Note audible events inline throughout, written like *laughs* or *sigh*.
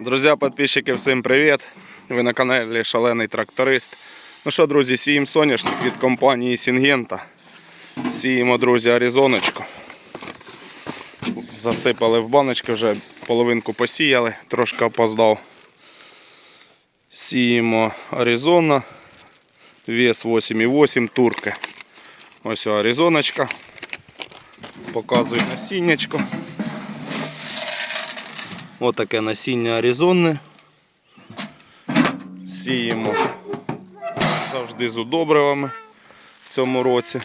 Друзі, підписчики, всім привіт! Ви на каналі Шалений Тракторист. Ну що, друзі, сіємо соняшник від компанії Сінгента. Сіємо, друзі, Аризоночку. Засипали в баночки, вже половинку посіяли, трошки опоздав. Сіємо Аризона. Вес 8,8 турки. Ось Аризоночка. Показую насіннячко. Отаке насіння Аризони. Сіємо завжди з удобривами в цьому році.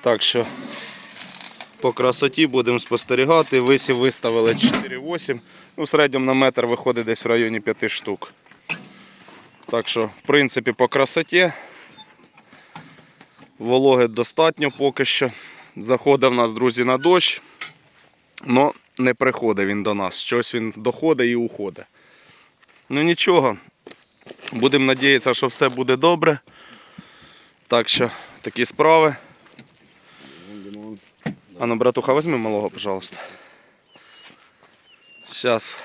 Так що по красоті будемо спостерігати. Висів виставили 4,8. Ну, в середньому на метр виходить десь в районі 5 штук. Так що, в принципі, по красоті вологи достатньо поки що. Заходить в нас, друзі, на дощ. Но не приходить він до нас. Щось він доходить і уходить. Ну нічого. Будемо надіятися, що все буде добре. Так що такі справи. А ну, братуха, візьми малого, пожалуйста. Зараз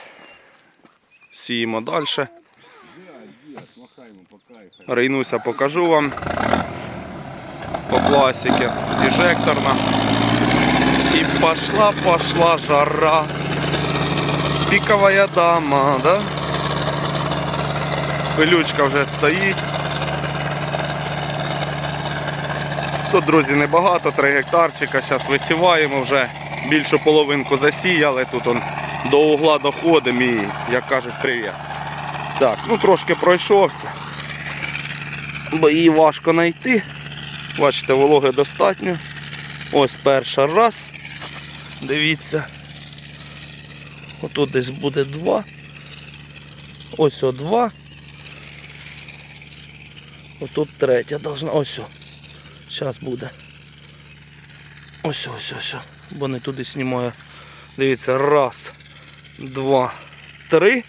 сіємо далі. Рейнуся покажу вам. По класіки. Інжекторна. И пошла, пошла жара. Пиковая дама, да? Пилючка вже стоїть. Тут, друзі, небагато, 3 гектарчика. Зараз висіваємо вже більшу половинку засіяли. Тут он до угла доходимо і, як кажуть, привіт. Так, ну трошки пройшовся. Бо її важко знайти. Бачите, вологи достатньо. Ось перша раз. Дивіться. Отут десь буде два. Ось о два. Отут третя должна. Ось. о. Зараз буде. Ось ось ось. Бо не туди знімаю. Дивіться, раз, два, три.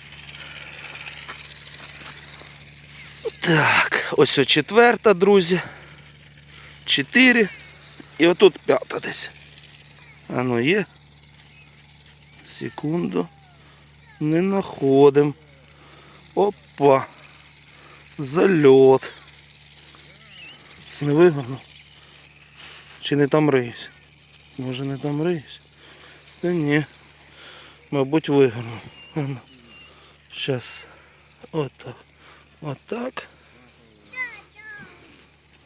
Так, ось о четверта, друзі. Чотири. І отут п'ята десь. А ну є. Секунду. Не знаходимо. Опа. Зальот. Не вигорнув. Чи не там риюсь? Може не там риюсь? Та ні. Мабуть вигорнув. А ну. Щас. Отак. Отак.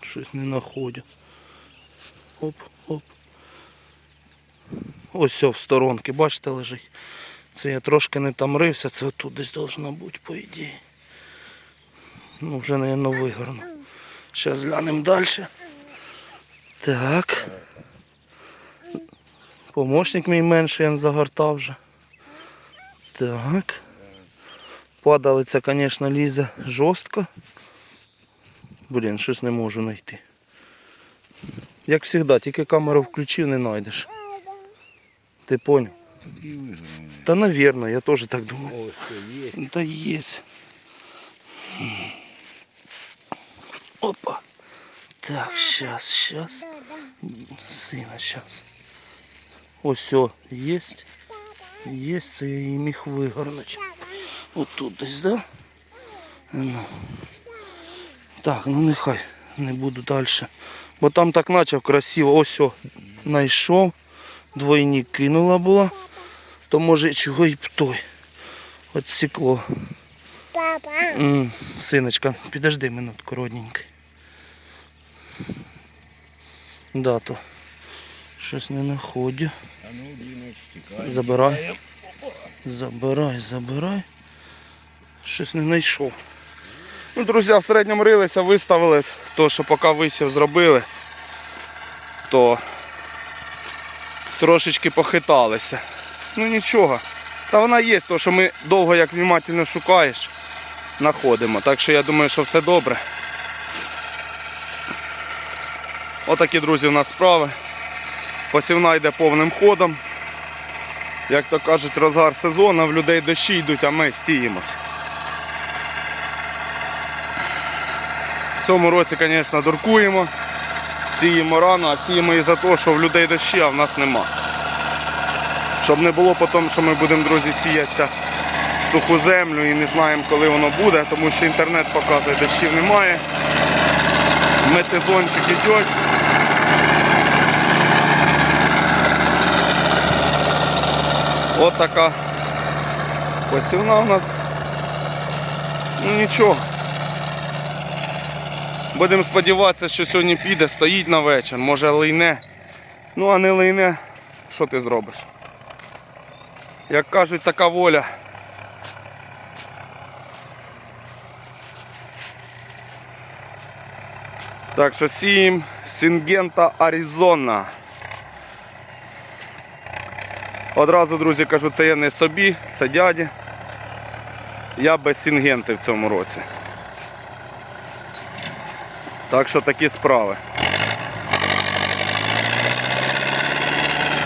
Щось не знаходжу. Оп, оп. Ось все в сторонки, бачите, лежить. Це я трошки не там рився, це отут десь должно бути, по ідеї. Ну, вже, мабуть, вигорну. Зараз глянемо далі. Так. Помощник мій менший, він загортав вже. Так. Падалиця, звісно, лізе жорстко. Блін, щось не можу знайти. Як завжди, тільки камеру включив, не знайдеш. Ти понял? Та навірно, я теж так думаю. Ось це є. Та є. Опа. Так, сейчас, сейчас. Сина, сейчас. Ось все, є. Є, це я її міг вигорнути. Отут десь, да? А Ну. Так, ну нехай не буду далі. Бо там так почав красиво. Ось о, знайшов. Двойник кинула була. То може чого й той. От сікло. Папа. М, Синочка, підожди минутку, родненький. Да, то щось не знаходжу. Забирай. Забирай, забирай. Щось не знайшов. Ну, друзі, в середньому рилися, виставили, то що поки висів зробили, то трошечки похиталися. Ну нічого. Та вона є, то що ми довго як внимательно шукаєш, знаходимо. Так що я думаю, що все добре. Отакі, друзі, у нас справи. Посівна йде повним ходом. Як то кажуть, розгар сезону, в людей дощі йдуть, а ми сіємось. В цьому році, звісно, дуркуємо. Сіємо рано, а сіємо і за те, що в людей дощі, а в нас нема. Щоб не було потім, що ми будемо, друзі, сіятися суху землю і не знаємо, коли воно буде, тому що інтернет показує, дощів немає. Метезончик йде. От така посівна у нас. Ну нічого. Будемо сподіватися, що сьогодні піде, стоїть на вечір, може лийне. Ну а не лийне, що ти зробиш? Як кажуть, така воля. Так що сіємо Сінгента Аризона. Одразу, друзі, кажу, це я не собі, це дяді. Я без Сінгенти в цьому році. Так що такі справи.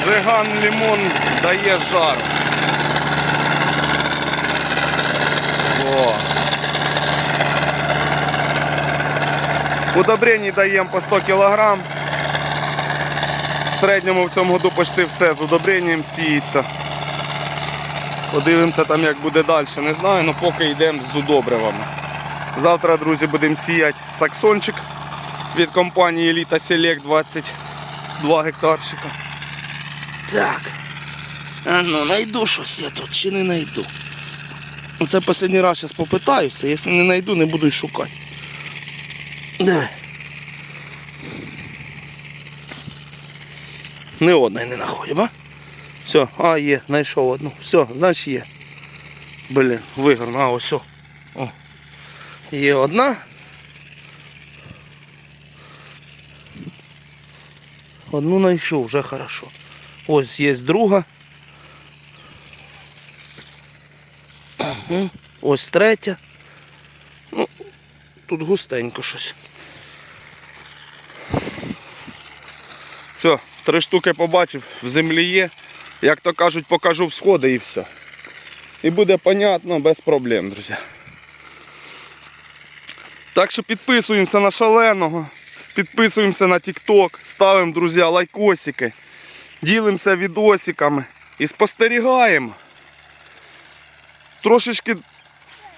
Жиган лимон дає жар. О. Удобрені даємо по 100 кг. В середньому в цьому году почти все з удобренням сіється. Подивимося там як буде далі, не знаю, але поки йдемо з удобривами. Завтра, друзі, будемо сіяти саксончик від компанії Elita Select 22 гектарчика. Так. А ну, найду щось я тут чи не найду. Ну, Це останній раз зараз попитаюся, якщо не знайду, не буду й шукати. Давай. Не одної не знаходимо, а? Все, а є, знайшов одну. Все, значить є. Блін, вигорно, а ось. О. Є одна. Одну знайшов, вже хорошо. Ось є друга. Ось третя. Ну, тут густенько щось. Все, три штуки побачив, в землі є. Як то кажуть, покажу всходи і все. І буде понятно, без проблем, друзі. Так що підписуємося на шаленого, підписуємося на TikTok, ставимо, друзі, лайкосики, ділимося відосиками і спостерігаємо. Трошечки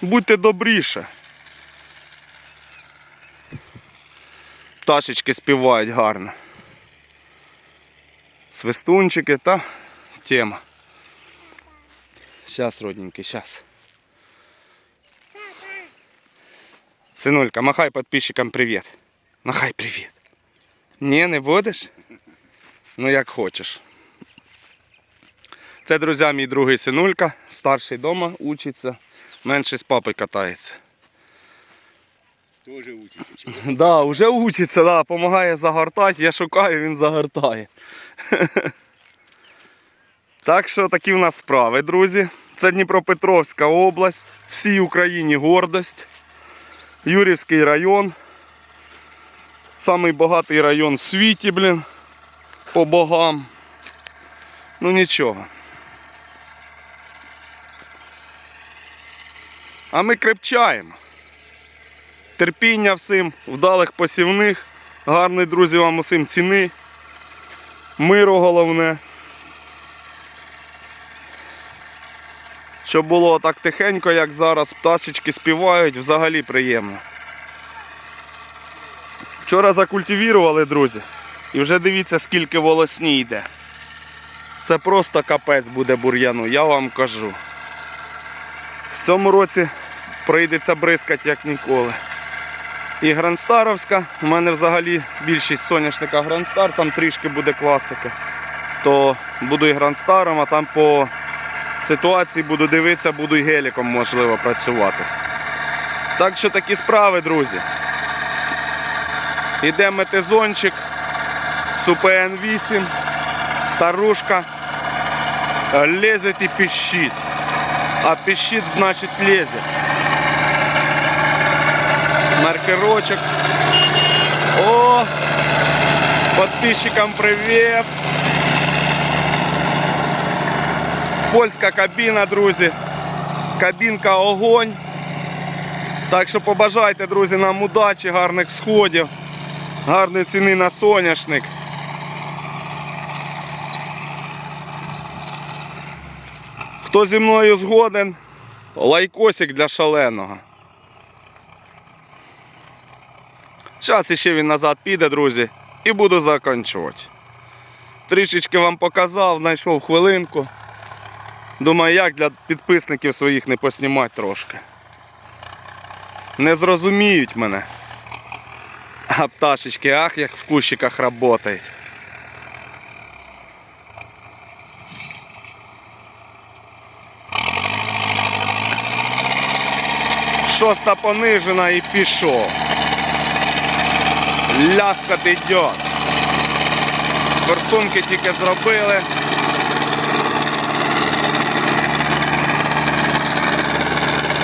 будьте добріше. Пташечки співають гарно. Свистунчики та тема. Сейчас, родненький, сейчас. Синулька, махай подписчикам привіт. Махай привіт. Ні, не будеш? Ну як хочеш. Це, друзі, мій другий синулька, старший вдома учиться, менший з папою катається. Тоже учиться. Да, вже учиться, да, допомагає загортати, я шукаю, він загортає. *laughs* Так що такі в нас справи, друзі. Це Дніпропетровська область, всій Україні гордость. Юрівський район. Самий багатий район в світі, блін. По богам. Ну нічого. А ми крепчаємо. Терпіння всім, вдалих посівних, гарний, друзі, вам усім ціни. Миру головне. Щоб було так тихенько, як зараз, пташечки співають, взагалі приємно. Вчора закультивірували, друзі, і вже дивіться, скільки волосні йде. Це просто капець буде бур'яну, я вам кажу. В цьому році прийдеться бризкати як ніколи. І Грандстаровська. У мене взагалі більшість соняшника Грандстар, там трішки буде класики. То буду і Грандстаром, а там по ситуації буду дивитися, буду і геліком можливо працювати. Так що такі справи, друзі. Іде метезончик, Супен 8, старушка. Лезет і піщить. А піщить значить лезет маркерочек. О, подписчикам привет. Польська кабіна, друзі. Кабінка огонь. Так що побажайте, друзі, нам удачі, гарних сходів, гарної ціни на соняшник. Хто зі мною згоден, Лайкосик для шаленого. Зараз іще він назад піде, друзі, і буду закінчувати. Трішечки вам показав, знайшов хвилинку. Думаю, як для підписників своїх не поснімати трошки. Не зрозуміють мене. А пташечки, ах, як в кущиках працюють. Шоста понижена і пішов. Ляскат іде. Форсунки тільки зробили.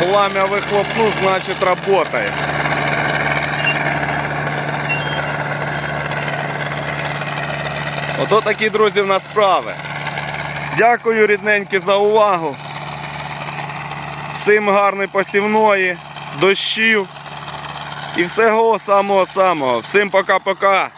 Пламя вихлопну, значить работає. Ото такі, друзі, в нас справи. Дякую, рідненькі, за увагу. Всім гарної посівної, дощів і всього самого самого. Всім пока-пока.